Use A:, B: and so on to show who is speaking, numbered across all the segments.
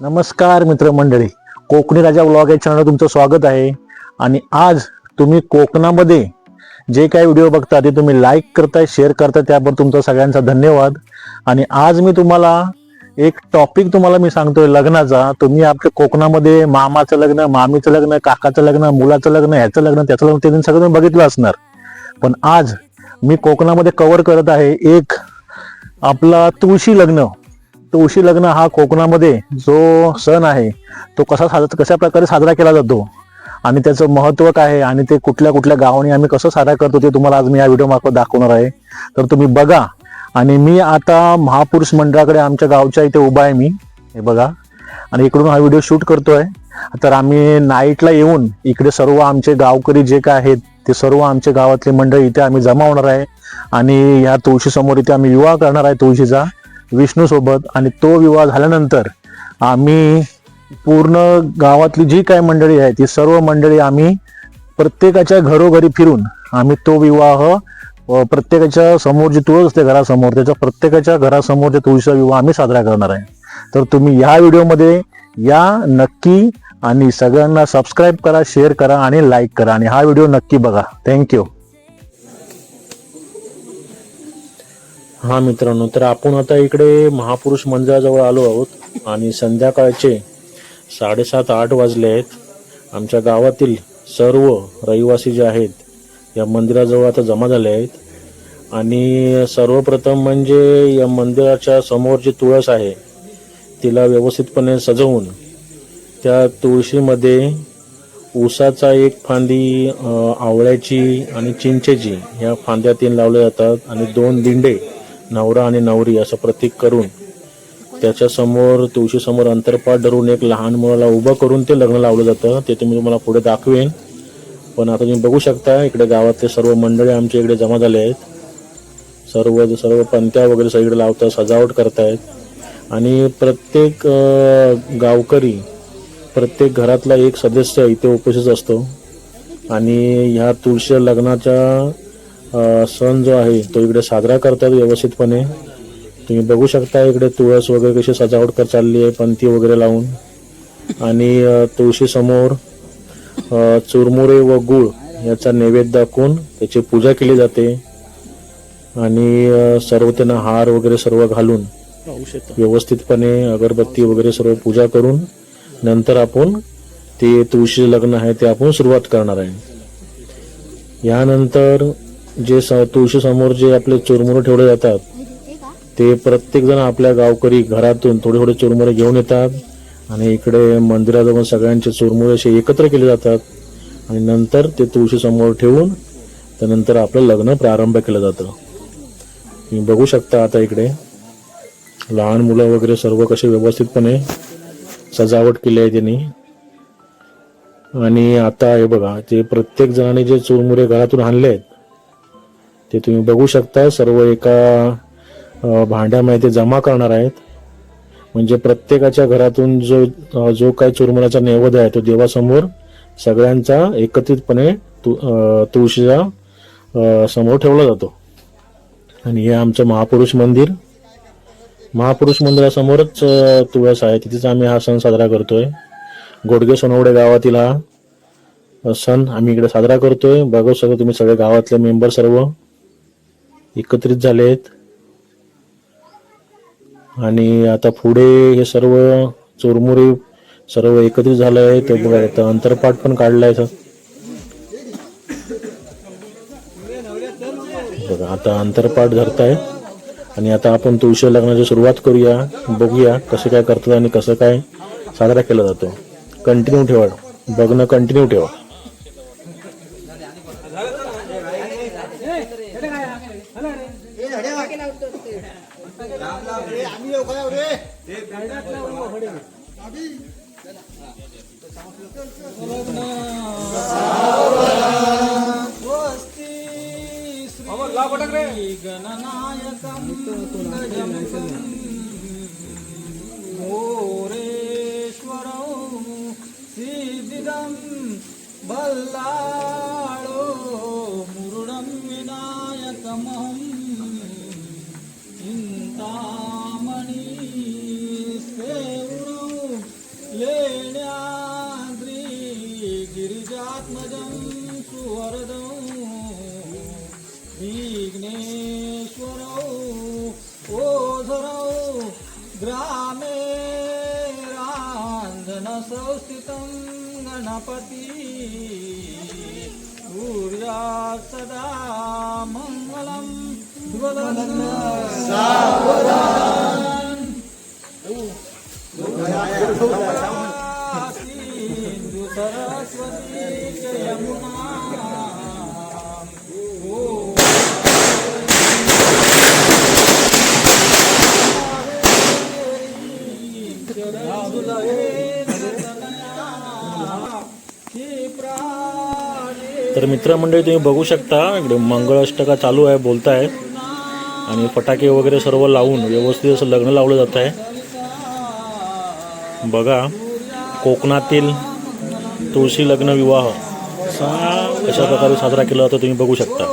A: नमस्कार मित्रमंडळी. कोकणी राजा व्लॉग या चॅनलला तुमचं स्वागत आहे. आणि आज तुम्ही कोकणामध्ये जे काही व्हिडिओ बघता ते तुम्ही लाईक करताय शेअर करताय त्याबद्दल तुमचा सगळ्यांचा धन्यवाद. आणि आज मी तुम्हाला एक टॉपिक तुम्हाला मी सांगतोय लग्नाचा. तुम्ही आपल्या कोकणामध्ये मामाचं लग्न मामीचं लग्न काकाचं लग्न मुलाचं लग्न ह्याचं लग्न त्याचं लग्न ते तुम्ही सगळं तुम्ही बघितलं असणार. पण आज मी कोकणामध्ये कव्हर करत आहे एक आपला तुळशी लग्न. तुळशी लग्न हा कोकणामध्ये जो सण आहे तो कसा साजरा कशा प्रकारे साजरा केला जातो आणि त्याचं महत्त्व काय आहे आणि ते कुठल्या कुठल्या गावाने आम्ही कसं साजरा करतो ते तुम्हाला आज मी या व्हिडिओ मार्फत दाखवणार आहे. तर तुम्ही बघा आणि मी आता महापुरुष मंडळाकडे आमच्या गावच्या इथे उभा आहे मी. हे बघा. आणि इकडून हा व्हिडिओ शूट करतोय. तर आम्ही नाईटला येऊन इकडे सर्व आमचे गावकरी जे काय आहेत ते सर्व आमचे गावातले मंडळ इथे आम्ही जमा होणार आहे. आणि या तुळशी समोर इथे आम्ही विवाह करणार आहे तुळशीचा. विष्णूसोबत आणि तो विवाह झाल्यानंतर आम्ही पूर्ण गावातली जी काय मंडळी आहे ती सर्व मंडळी आम्ही प्रत्येकाच्या घरोघरी फिरून आम्ही तो विवाह प्रत्येकाच्या समोर जी तुळस असते घरासमोर त्याच्या प्रत्येकाच्या घरासमोर तुळशीचा विवाह आम्ही साजरा करणार आहे. तर तुम्ही या व्हिडिओमध्ये या नक्की आणि सगळ्यांना सबस्क्राईब करा शेअर करा आणि लाईक करा आणि हा व्हिडिओ नक्की बघा. थँक्यू हा मित्रांनो तर आपण आता इकडे महापुरुष मंदिराजवळ आलो आहोत आणि संध्याकाळचे साडेसात आठ वाजले आहेत. आमच्या गावातील सर्व रहिवासी जे आहेत या मंदिराजवळ आता जमा झाले आहेत. आणि सर्वप्रथम म्हणजे या मंदिराच्या समोर जी तुळस आहे तिला व्यवस्थितपणे सजवून त्या तुळशीमध्ये ऊसाचा एक फांदी आवळ्याची आणि चिंचेची या फांद्या तीन लावल्या जातात आणि दोन दिंडे नवरा आणि नवरी असं प्रतीक करून त्याच्यासमोर तुळशीसमोर अंतरपाठ धरून एक लहान मुलाला उभं करून ते लग्न लावलं जातं. ते तुम्ही तुम्हाला पुढे दाखवेन. पण आता तुम्ही बघू शकता इकडे गावातले सर्व मंडळी आमच्या इकडे जमा झाले आहेत. सर्व सर्व पंत्या वगैरे सगळीकडे लावतात सजावट करतायत. आणि प्रत्येक गावकरी प्रत्येक घरातला एक सदस्य इथे उपस्थित असतो. आणि ह्या तुळशी लग्नाच्या सण जो आहे तो इकडे साजरा करतात व्यवस्थितपणे. तुम्ही बघू शकता इकडे तुळस वगैरे कशी सजावट कर चालली आहे पंथी वगैरे लावून. आणि अ, तुळशी समोर अ, चुरमुरे व गुळ याचा नैवेद्य दाखवून त्याची पूजा केली जाते. आणि सर्व त्यांना हार वगैरे सर्व घालून व्यवस्थितपणे अगरबत्ती वगैरे सर्व पूजा करून नंतर आपण ते तुळशी लग्न आहे ते आपण सुरुवात करणार आहे. यानंतर जे स जे आपले चुरमुरे ठेवले जातात ते प्रत्येक जण आपल्या गावकरी घरातून थोडे थोडे चुरमुरे घेऊन येतात. आणि इकडे मंदिराजवळ सगळ्यांचे चुरमुरे असे एकत्र केले जातात. आणि नंतर ते तुळशीसमोर ठेवून त्यानंतर आपलं लग्न प्रारंभ केलं जातं. तुम्ही बघू शकता आता इकडे. लहान मुलं वगैरे सर्व कसे व्यवस्थितपणे सजावट केली आहे त्यांनी. आणि आता हे बघा ते प्रत्येक जणांनी जे चुरमुरे घरातून आणले आहेत ते तुम्ही बघू शकता सर्व एका भांड्यामध्ये ते जमा करणार आहेत. म्हणजे प्रत्येकाच्या घरातून जो जो काही चुरमुराचा नैवेद्य आहे तो देवासमोर सगळ्यांचा एकत्रितपणे तु- अ, तुळशीच्या समोर ठेवला जातो. आणि हे आमचं महापुरुष मंदिर. महापुरुष मंदिरासमोरच तुळस आहे. तिथेच आम्ही हा सण साजरा करतोय. गोडगे सोनवडे गावातील हा सण आम्ही इकडे साजरा करतोय. बघू सगळं तुम्ही सगळे गावातले मेंबर सर्व. एकत्रित झाले आहेत आणि आता पुढे हे सर्व चोरमुरी सर्व एकत्रित झालं आहे ते बघा आता अंतरपाठ पण काढलाय सर बघा आता अंतरपाठ धरताय. आणि आता आपण तुळशी लग्नाची सुरुवात करूया बघूया कसं काय करतात आणि कसं काय साजरा केला जातो. कंटिन्यू ठेवा. बघणं कंटिन्यू ठेवा.
B: मोरेश्वरौ सिद्धिदं बल्लाळो जनसंस्थितं गणपति ऊर्जा सदा मङ्गलं सिन्धु
A: तर मित्रमंडळी तुम्ही बघू शकता इकडे मंगळाष्टका चालू आहे बोलताय. आणि फटाके वगैरे सर्व लावून व्यवस्थित असं लग्न लावलं जात आहे. बघा कोकणातील तुळशी लग्न विवाह अशा प्रकारे साजरा केला जातो तुम्ही बघू शकता.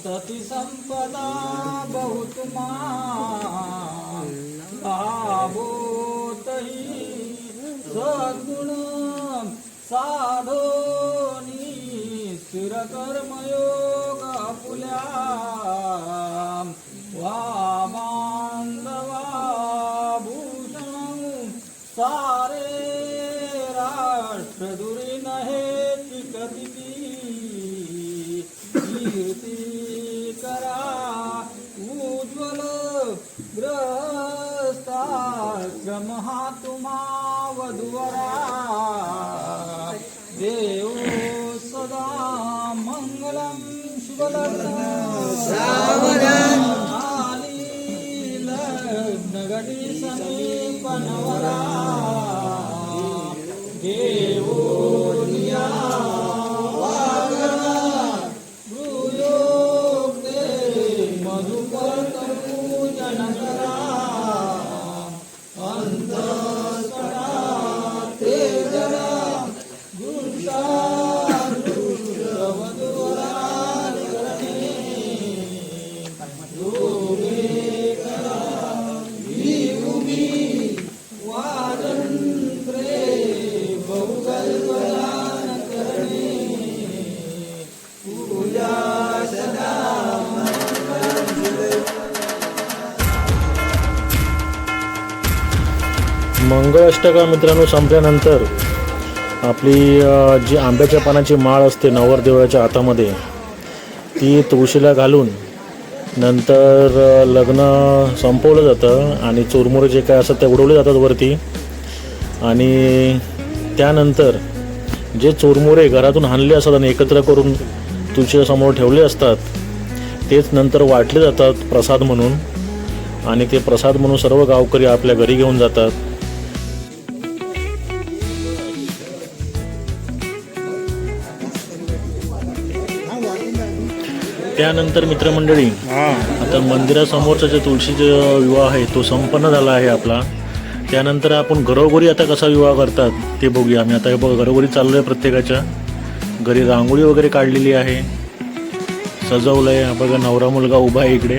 B: संतती संपदा बहुत लाभो तहि सद्गुण साधोनी स्थिरकर्मयोग पुल्या वा बांधवा भूषण सा ग्रस्ताश्रम हा तुम्हा वधुवरा। देव सदा मंगलम शुभलग्न।
A: मंगळाष्टका मित्रांनो संपल्यानंतर आपली जी आंब्याच्या पानाची माळ असते नवरदेवाच्या हातामध्ये ती तुळशीला घालून नंतर लग्न संपवलं जातं आणि चुरमुरे जे काय असतात ते उडवले जातात वरती. आणि त्यानंतर जे चुरमुरे घरातून आणले असतात आणि एकत्र करून तुळशीच्या समोर ठेवले असतात तेच नंतर वाटले जातात प्रसाद म्हणून. आणि ते प्रसाद म्हणून सर्व गावकरी आपल्या घरी घेऊन जातात. त्यानंतर मित्रमंडळी आता मंदिरासमोरचा जे तुळशीचे विवाह आहे तो संपन्न झाला आहे आपला. त्यानंतर आपण घरोघरी आता कसा विवाह करतात ते बघूया. आम्ही आता हे बघ घरोघरी चाललो आहे प्रत्येकाच्या. घरी रांगोळी वगैरे काढलेली आहे. सजवलं आहे बघा नवरा मुलगा उभा आहे इकडे.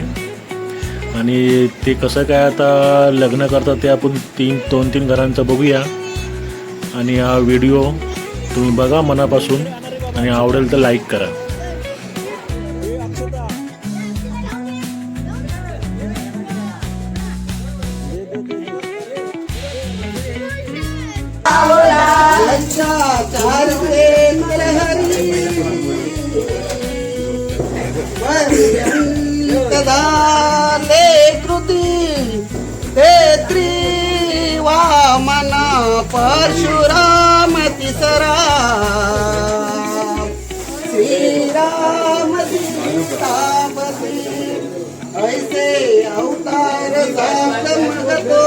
A: आणि ते कसं काय आता लग्न करतात ते आपण तीन दोन तीन घरांचं बघूया. आणि हा व्हिडिओ तुम्ही बघा मनापासून. आणि आवडेल तर लाईक करा.
C: परशुराम तिसरा. श्रीराम ऐसे अवतार समजतो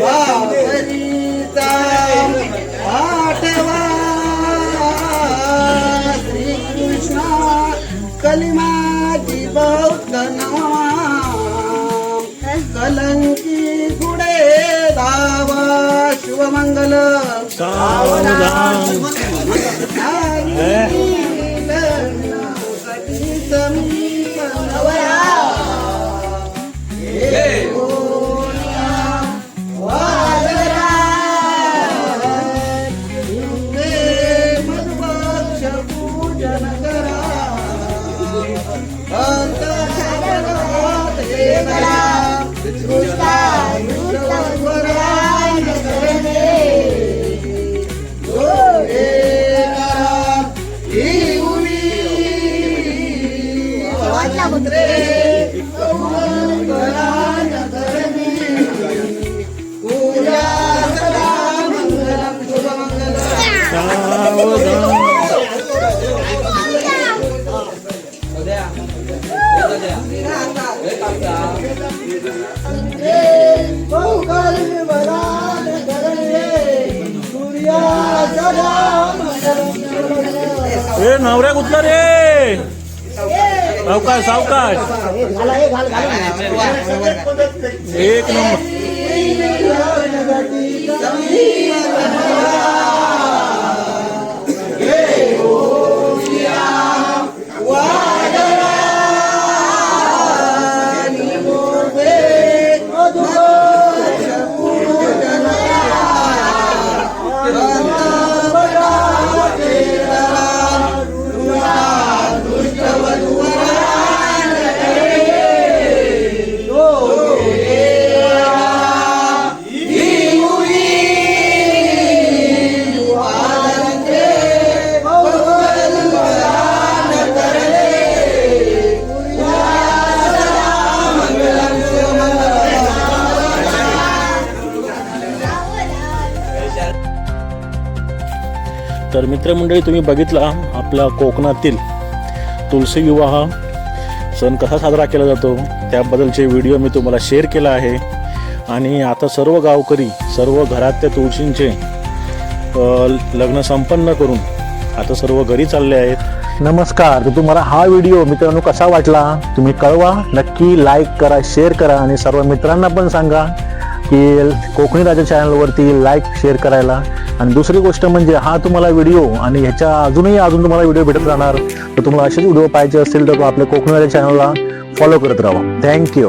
C: वापरीचा आठवा.
D: श्रीकृष्ण कलिमा दिवा
C: మంగళ. ए नवऱ्या कुठला रे? सावकाश सावकाश. एक नंबर. तर मित्रमंडळी तुम्ही बघितला आपल्या कोकणातील तुलसी विवाह सण कसा साजरा केला जातो? त्याबद्दलचे व्हिडिओ मी तुम्हाला शेअर केला आहे. आणि आता सर्व गावकरी सर्व घरातल्या तुळशींचे लग्न संपन्न करून आता सर्व घरी चालले आहेत. नमस्कार. तर तुम्हाला हा व्हिडिओ मित्रांनो कसा वाटला? तुम्ही कळवा. नक्की लाईक करा शेअर करा आणि सर्व मित्रांना पण सांगा की कोकणी राजा चॅनलवरती लाईक शेअर करायला. आणि दुसरी गोष्ट म्हणजे हा तुम्हाला व्हिडिओ आणि ह्याच्या अजूनही अजून तुम्हाला व्हिडिओ भेटत राहणार तर तुम्हाला असेच व्हिडिओ पाहिजे असतील तर आपल्या कोकणाच्या चॅनलला फॉलो करत राहा. थँक्यू